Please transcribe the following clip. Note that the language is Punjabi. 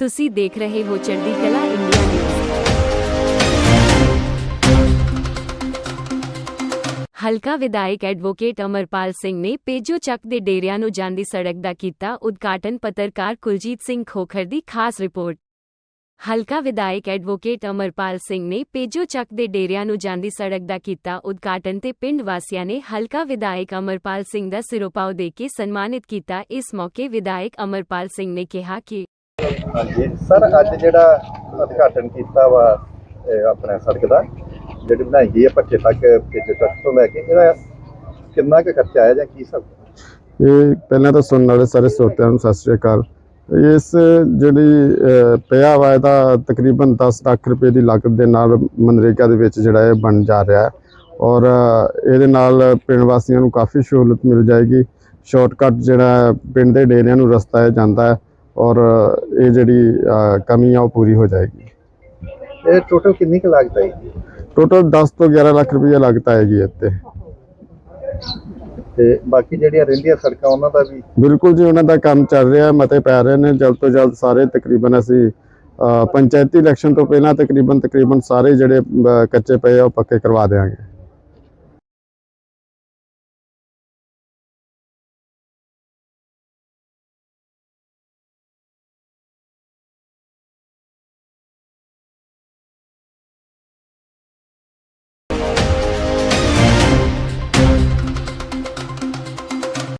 ਤੁਸੀਂ ਦੇਖ ਰਹੇ ਹੋ ਚੜ੍ਹਦੀ ਕਲਾ ਇੰਡੀਆ ਨਿਊਜ਼ ਹਲਕਾ ਵਿਧਾਇਕ ਐਡਵੋਕੇਟ ਅਮਰਪਾਲ ਸਿੰਘ ਨੇ ਪੇਜੋ ਚੱਕ ਦੇ ਡੇਰਿਆਂ ਨੂੰ ਜਾਂਦੀ ਸੜਕ ਦਾ ਕੀਤਾ ਉਦਘਾਟਨ ਪੱਤਰਕਾਰ ਕੁਲਜੀਤ ਸਿੰਘ ਖੋਖਰ ਦੀ ਖਾਸ ਰਿਪੋਰਟ ਹਲਕਾ ਵਿਧਾਇਕ ਐਡਵੋਕੇਟ ਅਮਰਪਾਲ ਸਿੰਘ ਨੇ ਪੇਜੋ ਚੱਕ ਦੇ ਡੇਰਿਆਂ ਨੂੰ ਜਾਂਦੀ ਸੜਕ ਦਾ ਕੀਤਾ ਉਦਘਾਟਨ ਤੇ ਪਿੰਡ ਵਾਸੀਆਂ ਨੇ ਹਲਕਾ ਵਿਧਾਇਕ ਅਮਰਪਾਲ ਸਿੰਘ ਦਾ ਸਿਰੋਪਾਓ ਦੇ ਕੇ ਸਨਮਾਨਿਤ ਕੀਤਾ ਇਸ ਮੌਕੇ ਵਿਧਾਇਕ ਅਮਰਪਾਲ ਸਿੰਘ ਨੇ ਕਿਹਾ ਕਿ ਹਾਂਜੀ। ਸਰ, ਅੱਜ ਜਿਹੜਾ ਉਦਘਾਟਨ ਕੀਤਾ ਵਾ ਆਪਣਾ ਸੜਕ ਦਾ, ਜਿਹੜੀ ਬਣਾਈ ਗਈ ਹੈ ਪੱਠੇ ਤੱਕ ਪਿੱਛੇ ਤੱਕ ਤੋਂ ਲੈ ਕੇ, ਇਹਦਾ ਕਿੰਨਾ ਕੁ ਖਰਚਾ ਆਇਆ ਜਾਂ ਕੀ ਸਭ ਇਹ ਪਹਿਲਾਂ ਤਾਂ ਸੁਣਨ ਵਾਲੇ ਸਾਰੇ ਸਰੋਤਿਆਂ ਨੂੰ ਸਤਿ ਸ੍ਰੀ ਅਕਾਲ। ਇਸ ਜਿਹੜੀ ਪਿਆ ਵਾ, ਇਹਦਾ ਤਕਰੀਬਨ 10 ਲੱਖ ਰੁਪਏ ਦੀ ਲਾਗਤ ਦੇ ਨਾਲ ਮਨਰੇਗਾ ਦੇ ਵਿੱਚ ਜਿਹੜਾ ਇਹ ਬਣ ਜਾ ਰਿਹਾ ਹੈ। ਔਰ ਇਹਦੇ ਨਾਲ ਪਿੰਡ ਵਾਸੀਆਂ ਨੂੰ ਕਾਫੀ ਸਹੂਲਤ ਮਿਲ ਜਾਏਗੀ। ਸ਼ਾਰਟਕਟ ਜਿਹੜਾ ਪਿੰਡ ਦੇ ਡੇਰਿਆਂ ਨੂੰ ਰਸਤਾ ਹੈ ਜਾਂਦਾ ਹੈ। ਔਰ ਇਹ ਜਿਹੜੀ ਕਮੀ ਆ ਉਹ ਪੂਰੀ ਹੋ ਜਾਏਗੀ। ਇਹ ਟੋਟਲ ਕਿੰਨੀ ਕੁ ਲਾਗਤ ਆਏਗੀ? ਟੋਟਲ 10 ਤੋਂ 11 ਲੱਖ ਰੁਪਏ ਲਾਗਤ ਆਏਗੀ ਇੱਥੇ। ਤੇ ਬਾਕੀ ਜਿਹੜੀਆਂ ਰਹਿੰਦੀਆਂ ਸੜਕਾਂ ਉਹਨਾਂ ਦਾ ਵੀ? ਬਿਲਕੁਲ ਜੀ ਉਹਨਾਂ ਦਾ ਕੰਮ ਚੱਲ ਰਿਹਾ ਮਤੇ ਪੈ ਰਹੇ ਨੇ। ਜਲਦ ਤੋਂ ਜਲਦ ਸਾਰੇ ਤਕਰੀਬਨ ਅਸੀਂ ਪੰਚਾਇਤੀ ਇਲੈਕਸ਼ਨ ਤੋਂ ਪਹਿਲਾਂ ਤਕਰੀਬਨ ਤਕਰੀਬਨ ਸਾਰੇ ਜਿਹੜੇ ਕੱਚੇ ਪਏ ਆ ਉਹ ਪੱਕੇ ਕਰਵਾ ਦੇਵਾਂਗੇ